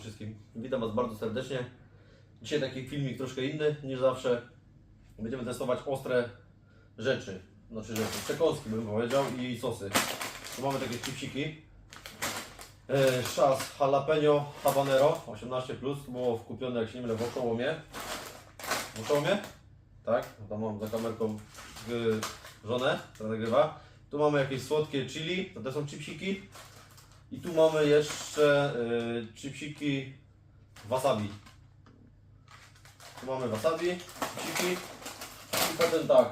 wszystkim. Witam Was bardzo serdecznie. Dzisiaj taki filmik troszkę inny niż zawsze. Będziemy testować ostre rzeczy. Znaczy rzeczy, przekąski bym powiedział i sosy. Tu mamy takie chipsiki. E, Szas jalapeno habanero 18+, plus. było kupione jak się nie mylę w Oszołomie. W Oszołomie? Tak, tam mam za kamerką y, żonę, która nagrywa. Tu mamy jakieś słodkie chili, to te są chipsiki. I tu mamy jeszcze y, chipsiki wasabi. Tu mamy wasabi, chipsiki. I potem tak,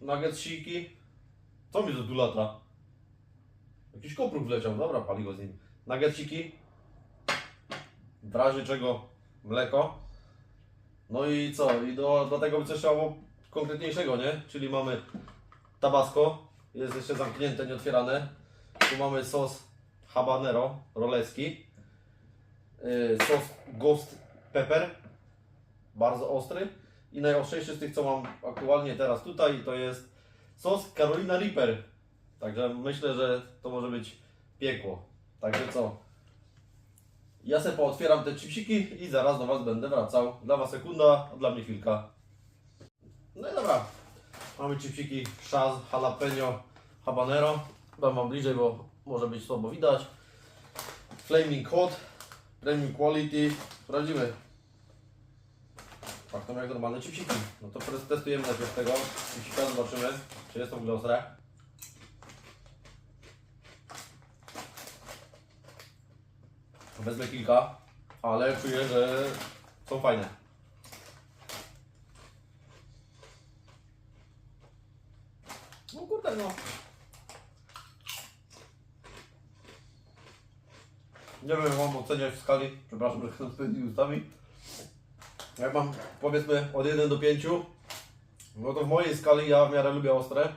nuggetsiki. Co mi to tu lata? Jakiś kopruk wleciał, dobra, pali go z nim. Nuggetsiki. W razie czego mleko. No i co? I do, do tego by coś trzeba było konkretniejszego, nie? Czyli mamy tabasco, jest jeszcze zamknięte, nieotwierane. Tu mamy sos habanero, rolecki. Yy, sos ghost pepper, bardzo ostry. I najostrzejszy z tych, co mam aktualnie teraz tutaj, to jest sos Carolina Reaper. Także myślę, że to może być piekło. Także co? Ja sobie pootwieram te chipsiki i zaraz do Was będę wracał. Dla Was sekunda, a dla mnie chwilka. No i dobra. Mamy chipsiki Shaz, jalapeno, habanero. Dam Wam bliżej, bo może być słabo widać. Flaming Hot, Premium Quality. Sprawdzimy. Pachną jak normalne chipsiki. No to testujemy najpierw tego chipsika, zobaczymy, czy jest to w ogóle. Wezmę kilka, ale czuję, że są fajne. No kurde no. Nie wiem, jak mam oceniać w skali, przepraszam, że chcę spędzić ustami. Jak mam powiedzmy od 1 do 5, no to w mojej skali ja w miarę lubię ostre.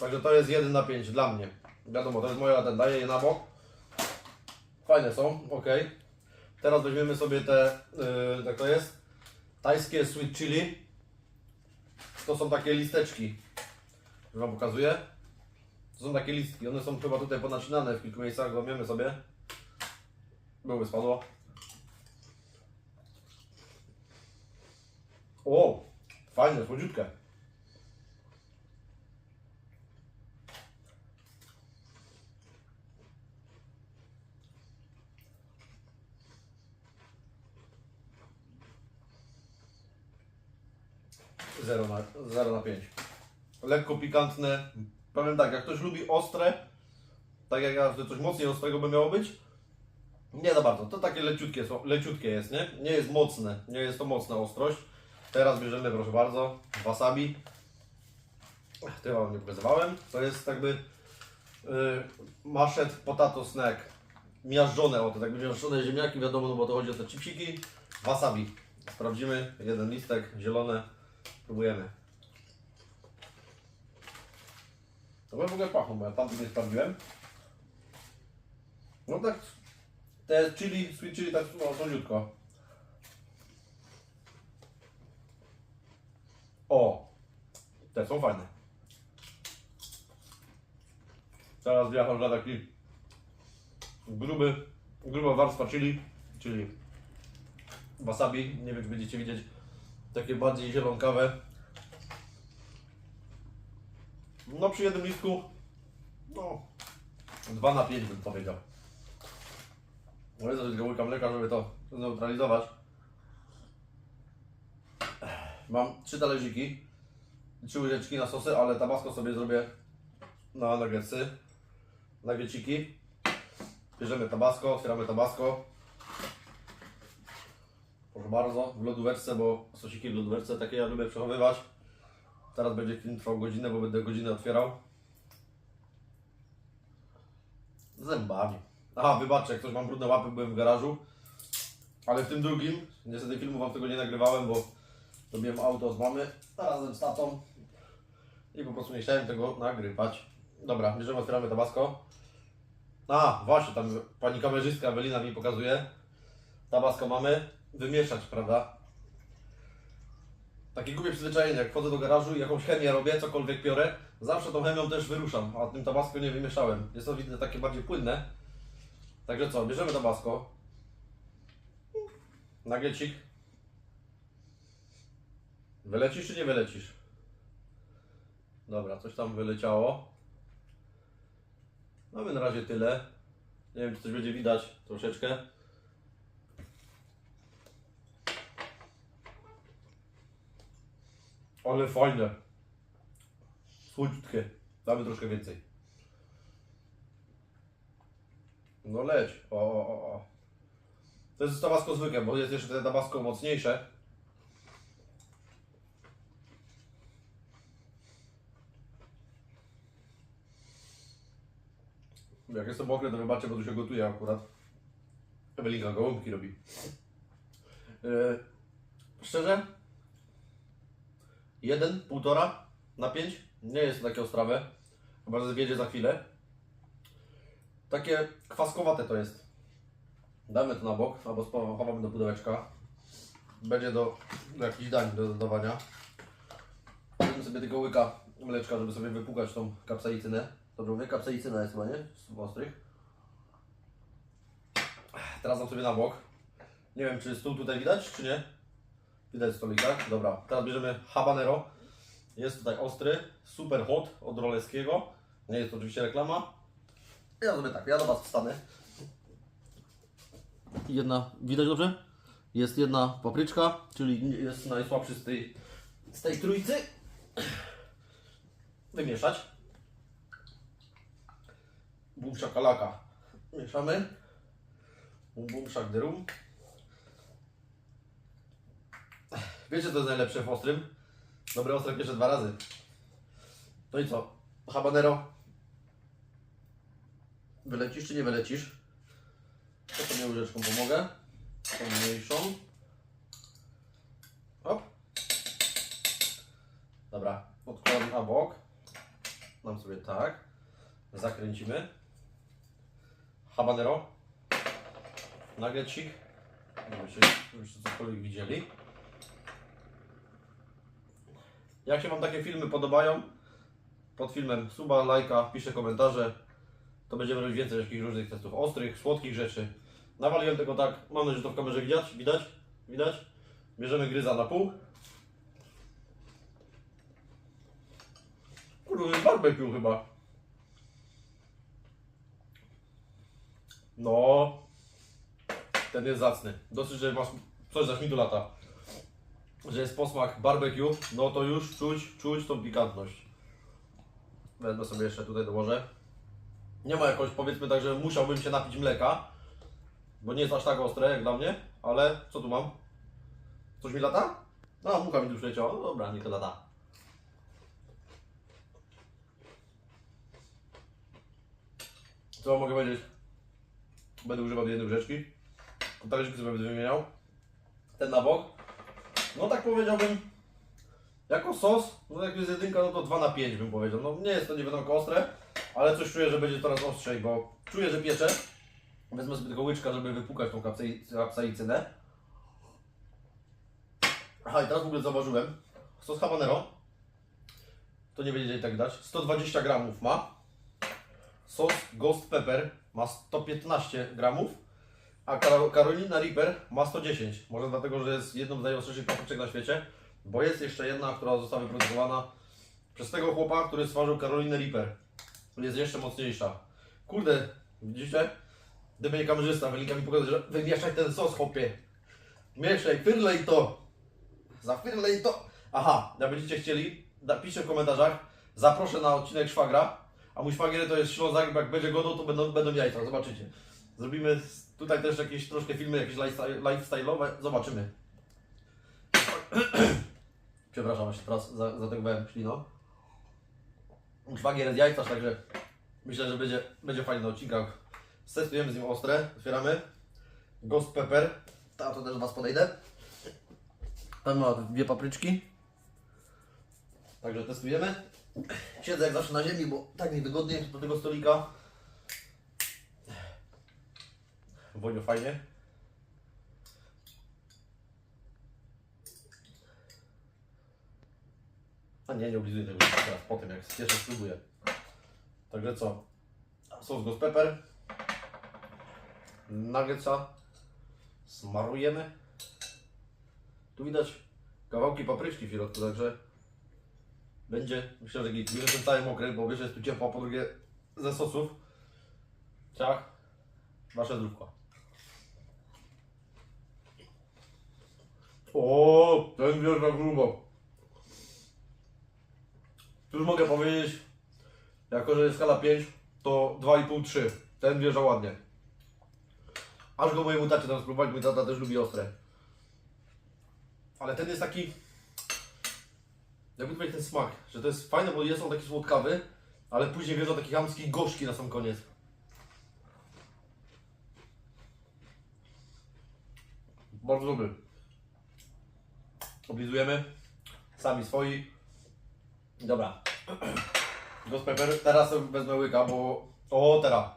Także to jest 1 na 5 dla mnie. Wiadomo, to jest moja ten, daję je na bok. Fajne są, ok. Teraz weźmiemy sobie te, yy, tak to jest, tajskie sweet chili. To są takie listeczki. Już Wam pokazuję. To są takie listki, one są chyba tutaj ponacinane w kilku miejscach, złamiemy sobie. Byłby spadło. O, fajne, słodziutkie. Zero na, 0 na 5. Lekko pikantne. Powiem tak, jak ktoś lubi ostre, tak jak ja, że coś mocniej ostrego by miało być, nie za bardzo. To takie leciutkie, są, leciutkie jest, nie? Nie jest mocne, nie jest to mocna ostrość. Teraz bierzemy, proszę bardzo, wasabi. To Wam nie pokazywałem. To jest jakby yy, mashed potato snack. Miażdżone, o to tak miażdżone ziemniaki, wiadomo, no bo to chodzi o te chipsiki. Wasabi. Sprawdzimy. Jeden listek, zielone. Próbujemy. To w ogóle pachną, bo ja tam nie sprawdziłem. No tak, te chili, sweet chili tak no, słodziutko. O, te są fajne. Teraz wjechał dla taki gruby, gruba warstwa chili, czyli wasabi. Nie wiem, czy będziecie widzieć takie bardziej zielonkawe. No przy jednym listku, no 2 na 5 bym powiedział. Jest troszeczkę łyka mleka, żeby to zneutralizować. Mam trzy talerziki, trzy łyżeczki na sosy, ale tabasco sobie zrobię na nuggetsy, nuggetsiki. Bierzemy tabasco, otwieramy tabasco. Proszę bardzo, w lodóweczce, bo sosiki w lodóweczce takie ja lubię przechowywać. Teraz będzie film trwał godzinę, bo będę godzinę otwierał. Zębami. Aha, wybaczcie, ktoś mam brudne łapy, byłem w garażu. Ale w tym drugim, niestety filmu wam tego nie nagrywałem, bo robiłem auto z mamy razem z tatą. I po prostu nie chciałem tego nagrywać. Dobra, bierzemy, otwieramy tabasco. A, właśnie, tam pani kamerzystka Ewelina mi pokazuje. Tabasco mamy. Wymieszać, prawda? Takie głupie przyzwyczajenie, jak wchodzę do garażu i jakąś chemię robię, cokolwiek piorę, zawsze tą chemią też wyruszam, a tym tabasco nie wymieszałem. Jest to widzę takie bardziej płynne. Także co, bierzemy tabasco. Nagiecik. Wylecisz czy nie wylecisz? Dobra, coś tam wyleciało. Mamy na razie tyle. Nie wiem, czy coś będzie widać troszeczkę. Ale fajne. Słodziutkie. Damy troszkę więcej. No leć. O, o, o. To jest tabasco zwykłe, bo jest jeszcze te tabasco mocniejsze. Jak jest to mokre, to wybaczcie, bo tu się gotuje akurat. Ewelinka gołąbki robi. Yy, szczerze? Jeden, półtora na pięć. Nie jest to takie ostrawe. Chyba, że zwiedzie za chwilę. Takie kwaskowate to jest. Damy to na bok, albo chowamy do pudełeczka. Będzie do, do jakichś dań do dodawania. Weźmy sobie tylko łyka mleczka, żeby sobie wypłukać tą kapsaicynę. Dobrze mówię? Kapsaicyna jest chyba, nie? Z ostrych. Teraz dam sobie na bok. Nie wiem, czy stół tutaj widać, czy nie? Widać stolik, tak? Dobra. Teraz bierzemy habanero. Jest tutaj ostry, super hot od Roleskiego. Nie jest to oczywiście reklama. Ja zrobię tak, ja do Was wstanę. Jedna, widać dobrze? Jest jedna papryczka, czyli jest najsłabszy z tej, z tej trójcy. Wymieszać. Bum szakalaka. Mieszamy. Bum bum. Wiecie co jest najlepsze w ostrym? Dobre ostre pierwsze dwa razy. No i co? Habanero. Wylecisz czy nie wylecisz? To sobie łyżeczką pomogę. Tą mniejszą. Hop. Dobra, odkładam na bok. Dam sobie tak. Zakręcimy. Habanero. Nuggetcik. Żebyście, żebyście cokolwiek widzieli. Jak się Wam takie filmy podobają, pod filmem suba, lajka, piszę komentarze. To będziemy robić więcej jakichś różnych testów ostrych, słodkich rzeczy. Nawaliłem tego tak, mam nadzieję, że to w kamerze widać, widać, widać. Bierzemy gryza na pół. Kurde, barbecue chyba. No, ten jest zacny. Dosyć, że masz coś za mi do lata. Że jest posmak barbecue, no to już czuć, czuć tą pikantność. Wezmę sobie jeszcze tutaj dołożę. Nie ma jakoś, powiedzmy tak, że musiałbym się napić mleka, bo nie jest aż tak ostre jak dla mnie, ale co tu mam? Coś mi lata? No, mucha mi tu przyleciała, no dobra, nie to lata. Co mogę powiedzieć? Będę używał jednej łyżeczki. Talerzyki sobie będę wymieniał. Ten na bok. No tak powiedziałbym, jako sos, no jak jest jedynka, no to 2 na 5 bym powiedział. No nie jest to nie wiadomo ostre, ale coś czuję, że będzie coraz ostrzej, bo czuję, że piecze. Wezmę sobie tylko łyczka, żeby wypukać tą kapsai- kapsaicynę. Aha, i teraz w ogóle zauważyłem, sos habanero, to nie będzie tak dać, 120 gramów ma. Sos Ghost Pepper ma 115 gramów, a Carolina Reaper ma 110. Może dlatego, że jest jedną z najostrzejszych papryczek na świecie, bo jest jeszcze jedna, która została wyprodukowana przez tego chłopa, który stworzył Carolinę Reaper. Jest jeszcze mocniejsza. Kurde, widzicie? Gdyby nie kamerzysta, wynika mi pokazać, że wymieszaj ten sos, chłopie. Mieszaj, fyrlej to. Zafyrlej to. Aha, jak będziecie chcieli, napiszcie w komentarzach. Zaproszę na odcinek szwagra. A mój szwagier to jest Ślązak, jak będzie godą, to będą, będą jajca, zobaczycie. Zrobimy tutaj też jakieś troszkę filmy, jakieś lifestyle- lifestyle'owe, zobaczymy. Przepraszam, jeszcze teraz za- zategowałem śliną. Szwagier jest jajcarz, także myślę, że będzie, będzie fajny na odcinkach. Testujemy z nim ostre, otwieramy. Ghost pepper, tam to też Was podejdę. Tam ma dwie papryczki. Także testujemy. Siedzę jak zawsze na ziemi, bo tak mi wygodnie do tego stolika. Wojno fajnie. A nie, nie oblizuję tego teraz po tym, jak pierwszy spróbuję. Także co? Sos ghost pepper. Nuggetsa. Smarujemy. Tu widać kawałki papryczki w środku, także będzie, myślę, że git. Bierze ten cały mokry, bo wiesz, jest tu ciepło, po drugie ze sosów. Ciach, wasze zdrówko. O, ten wjeżdża grubo. Już mogę powiedzieć, jako że jest skala 5, to 2,5-3. Ten wjeżdża ładnie. Aż go mojemu tacie tam spróbować, mój tata też lubi ostre. Ale ten jest taki... Jakby to powiedzieć ten smak, że to jest fajne, bo jest on taki słodkawy, ale później wjeżdża taki chamski gorzki na sam koniec. Bardzo dobry. Oblizujemy. Sami swoi. Dobra. Ghost pepper. Teraz sobie wezmę łyka, bo... O, teraz.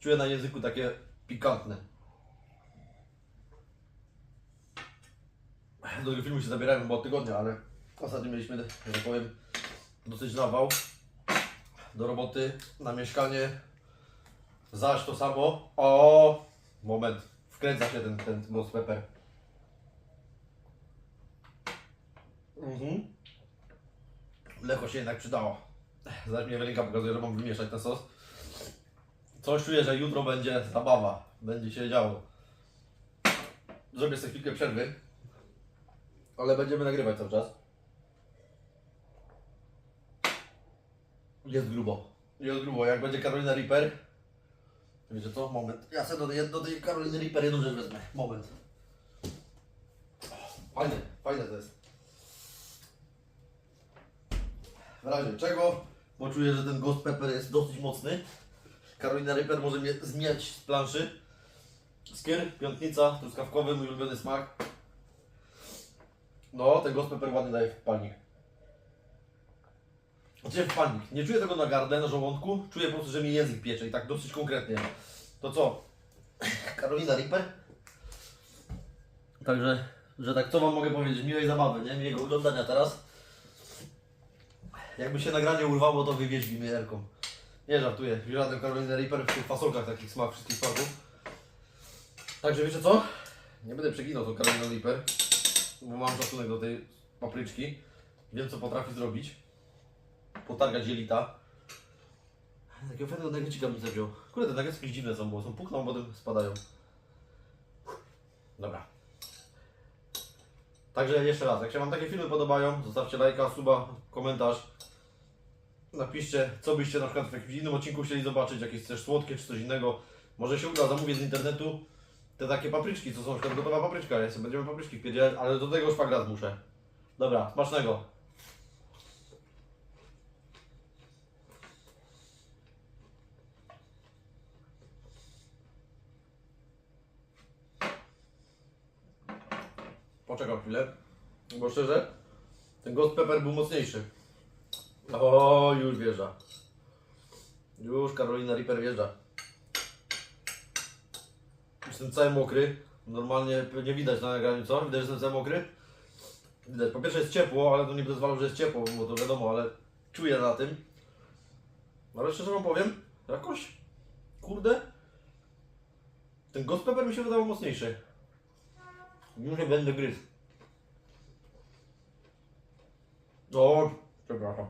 Czuję na języku takie pikantne. Do tego filmu się zabierałem chyba od tygodnia, ale ostatnio mieliśmy, że tak powiem, dosyć nawał. Do roboty, na mieszkanie. Zaś to samo. O, moment. Wkręca się ten, ten ghost pepper. Mhm. Mleko się jednak przydało. Zaś mi Ewelinka pokazuje, że mam wymieszać ten sos. Coś czuję, że jutro będzie zabawa. Będzie się działo. Zrobię sobie chwilkę przerwy. Ale będziemy nagrywać cały czas. Jest grubo. Jest grubo. Jak będzie Karolina Reaper. Wiecie co? Moment. Ja sobie do, tej- do tej Karoliny Reaper jedną rzecz wezmę. Moment. Fajne, fajne to jest. W razie czego, bo czuję, że ten Ghost Pepper jest dosyć mocny. Karolina Reaper może mnie zmieniać z planszy. Skier, piątnica, truskawkowy, mój ulubiony smak. No, ten Ghost Pepper ładnie daje w palnik. Znaczy w palnik. Nie czuję tego na gardle, na żołądku. Czuję po prostu, że mi język piecze i tak dosyć konkretnie. To co? Karolina Reaper? Także, że tak co Wam mogę powiedzieć? Miłej zabawy, nie? Miłego oglądania teraz. Jakby się nagranie urwało, to wywieź mi Erką. Nie żartuję. Żaden Carolina Reaper w tych fasolkach takich smak wszystkich smaków. Także wiecie co? Nie będę przeginał tą Carolina Reaper, bo mam szacunek do tej papryczki. Wiem co potrafi zrobić. Potargać jelita. Takiego fajnego nagrycika bym sobie wziął. Kurde, te jakieś dziwne są, bo są pukną, potem spadają. Dobra. Także jeszcze raz, jak się Wam takie filmy podobają, zostawcie lajka, suba, komentarz. Napiszcie, co byście na przykład w jakimś innym odcinku chcieli zobaczyć, jakieś też słodkie czy coś innego. Może się uda, zamówię z internetu te takie papryczki, co są na przykład gotowa papryczka, ja sobie będziemy papryczki wpierdzielać, ale do tego szpagrat muszę. Dobra, smacznego. Poczekam chwilę, bo szczerze, ten Ghost Pepper był mocniejszy. O, już wjeżdża. Już Karolina Reaper wjeżdża. Jestem cały mokry. Normalnie nie widać na nagraniu, co? Widać, że jestem cały mokry? Widać. Po pierwsze jest ciepło, ale to nie będę że jest ciepło, bo to wiadomo, ale czuję na tym. Ale szczerze wam powiem, jakoś, kurde, ten Ghost Pepper mi się wydawał mocniejszy. Nie będę gryzł. O, przepraszam.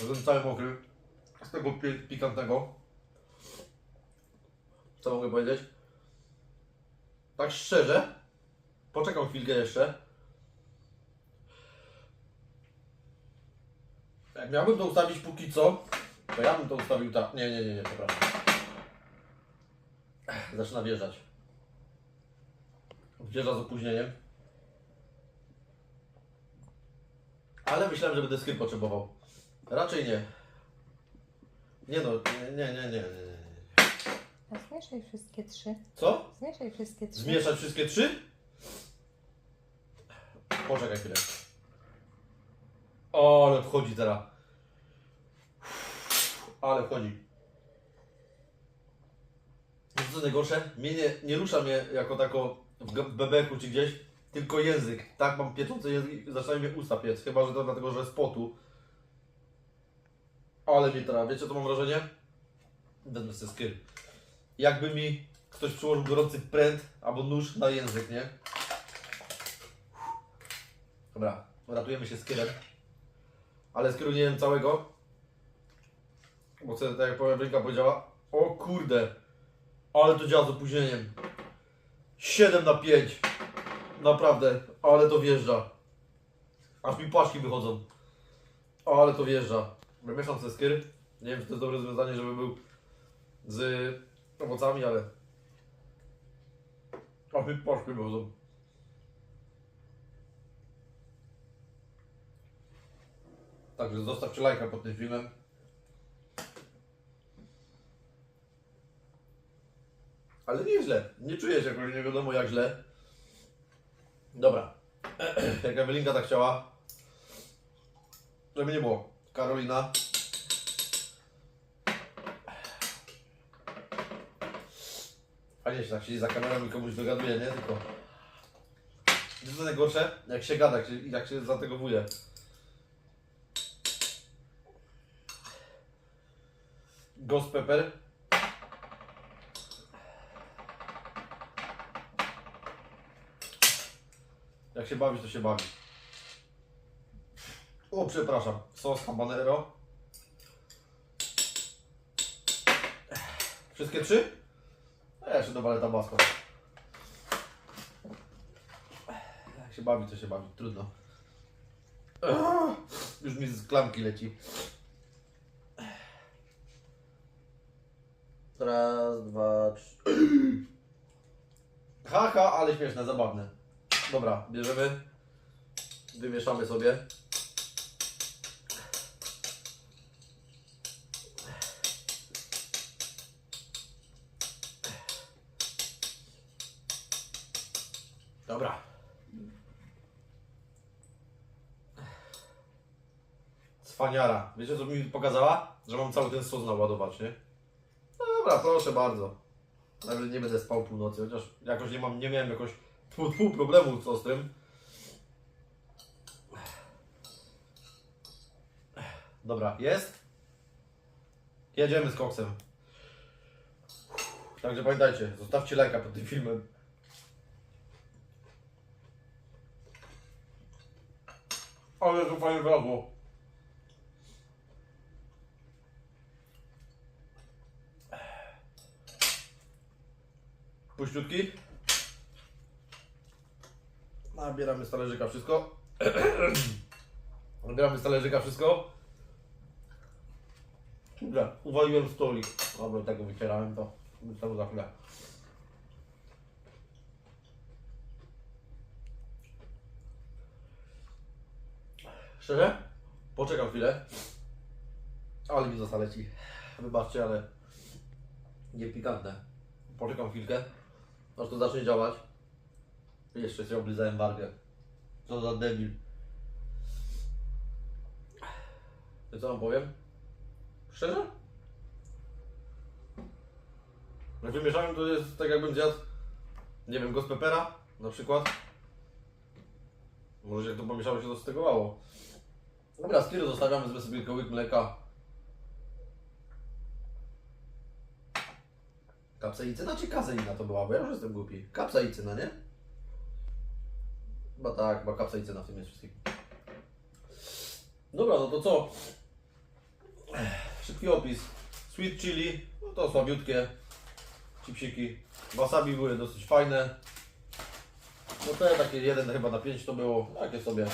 Jestem cały mokry. Z tego pi- pikantnego. Co mogę powiedzieć? Tak szczerze. Poczekam chwilkę jeszcze. Jak miałbym to ustawić póki co, to ja bym to ustawił tak. Nie, nie, nie, nie, przepraszam. Zaczyna wjeżdżać. Wjeżdża z opóźnieniem. Ale myślałem, że będę skyr potrzebował. Raczej nie. Nie no, nie, nie, nie, nie, nie. nie. A zmieszaj wszystkie trzy. Co? Zmieszaj wszystkie trzy. Zmieszać wszystkie trzy? Poczekaj chwilę. O, ale wchodzi teraz. Ale wchodzi. Wiesz co najgorsze? Mnie nie, nie rusza mnie jako tako w bebeku czy gdzieś, tylko język. Tak, mam pieczący język i zaczynają mnie usta piec. Chyba, że to dlatego, że z potu. Ale mnie teraz, wiecie co mam wrażenie? Wezmę sobie skill. Jakby mi ktoś przyłożył gorący pręt albo nóż na język, nie? Dobra, ratujemy się skierem. Ale skieru nie całego. Bo co, tak jak powiem, ręka powiedziała. O kurde, ale to działa z opóźnieniem. 7 na 5. Naprawdę, ale to wjeżdża. Aż mi płaszki wychodzą. Ale to wjeżdża. Wymieszam sobie skier. Nie wiem, czy to jest dobre rozwiązanie, żeby był z owocami, ale... Aż mi płaszki wychodzą. Także zostawcie lajka pod tym filmem. Ale nie źle. Nie czuję się jakoś nie wiadomo jak źle. Dobra. Jak Ewelinka tak chciała. Żeby nie było. Karolina. Fajnie się tak siedzi za kamerą i komuś dogaduje, nie? Tylko... Wiesz co najgorsze? Jak się gada, jak się, jak się zategowuje. Ghost Pepper. Jak się bawić, to się bawi. O, przepraszam. Sos habanero. Wszystkie trzy? A ja jeszcze dowalę tabasco. Jak się bawi, to się bawi. Trudno. Już mi z klamki leci. Raz, dwa, trzy. Haha, ale śmieszne, zabawne. Dobra, bierzemy. Wymieszamy sobie. Dobra. Cwaniara. Wiecie co mi pokazała? Że mam cały ten sos naładować, nie? No dobra, proszę bardzo. Nawet nie będę spał północy, chociaż jakoś nie mam, nie miałem jakoś tfu, problemu z ostrym. Dobra, jest? Jedziemy z koksem. Także pamiętajcie, zostawcie lajka pod tym filmem. Ale to fajnie wylazło. Puściutki. Nabieramy z talerzyka wszystko. Nabieramy z talerzyka wszystko. Dobra, uwaliłem stolik. Dobra, tego wycierałem to. Zostało za chwilę. Szczerze? Poczekam chwilę. Ale mi leci. Wybaczcie, ale nie pikantne. Poczekam chwilkę, aż to zacznie działać. Jeszcze się oblizałem wargę. Co za debil. I co wam powiem? Szczerze? Jak wymieszałem to jest tak jakbym zjadł, nie wiem, gospepera na przykład. Może jak to pomieszało się to stegowało. Dobra, skiry zostawiamy, wezmę sobie tylko mleka. Kapsaicyna czy kazeina to była? Bo ja już jestem głupi. Kapsaicyna, nie? Chyba tak, chyba kapsaicyna w tym jest wszystkim. Dobra, no to co? Szybki opis. Sweet chili, no to słabiutkie. Chipsiki. Wasabi były dosyć fajne. No te takie jeden chyba na 5 to było. Takie sobie.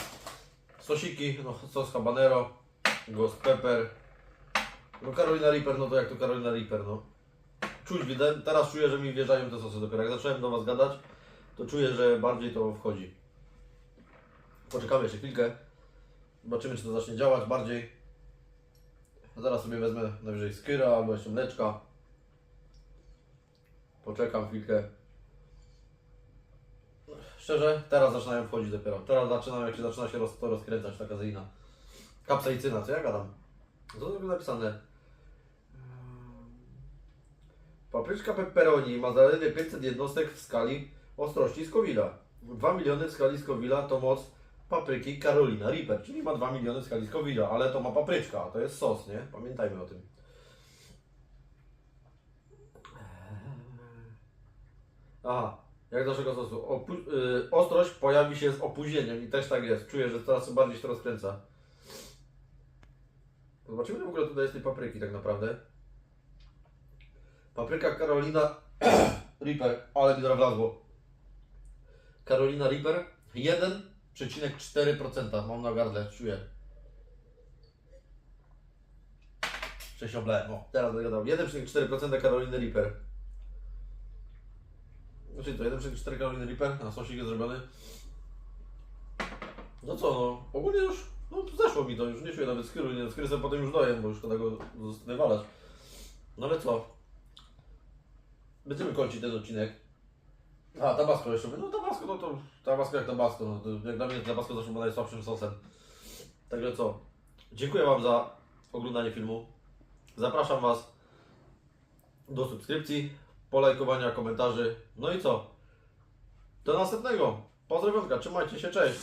Sosiki, no sos habanero, ghost pepper. No Carolina Reaper, no to jak to Carolina Reaper, no. Czuć, teraz czuję, że mi wjeżdżają te sosy dopiero. Jak zacząłem do Was gadać, to czuję, że bardziej to wchodzi. Poczekamy jeszcze chwilkę. Zobaczymy, czy to zacznie działać bardziej. Zaraz sobie wezmę najwyżej skyra albo jeszcze mleczka. Poczekam chwilkę. Szczerze, teraz zaczynają wchodzić dopiero. Teraz zaczynam, jak się zaczyna się roz, to rozkręcać ta kazeina. Kapsaicyna, co ja gadam? Co to jest napisane? Papryczka pepperoni ma zaledwie 500 jednostek w skali ostrości Scoville'a. 2 miliony w skali Scoville'a to moc papryki Carolina Reaper, czyli ma 2 miliony w ale to ma papryczka, to jest sos, nie? Pamiętajmy o tym. Aha, jak naszego sosu. Opu- y, ostrość pojawi się z opóźnieniem i też tak jest. Czuję, że coraz bardziej się to rozkręca. Zobaczymy, w ogóle tutaj jest tej papryki tak naprawdę. Papryka Carolina Reaper, ale mi teraz wlazło. Carolina Reaper 1,4% mam na gardle, czuję. Przesioblałem, o, teraz będę gadał. 1,4% Carolina Reaper. Znaczy to 1,4 Carolina Reaper, na sosik jest zrobiony. No co, no, ogólnie już, no zeszło mi to, już nie czuję nawet skóry, nie, sobie potem już dojem, bo już szkoda go wywalać. No ale co? Będziemy kończyć ten odcinek. A, tabasco jeszcze. No tabasco, no to tabasco jak tabasco. No, jak dla mnie tabasco zawsze było najsłabszym sosem. Także co? Dziękuję Wam za oglądanie filmu. Zapraszam Was do subskrypcji, polajkowania, komentarzy. No i co? Do następnego. Pozdrowionka, trzymajcie się, cześć.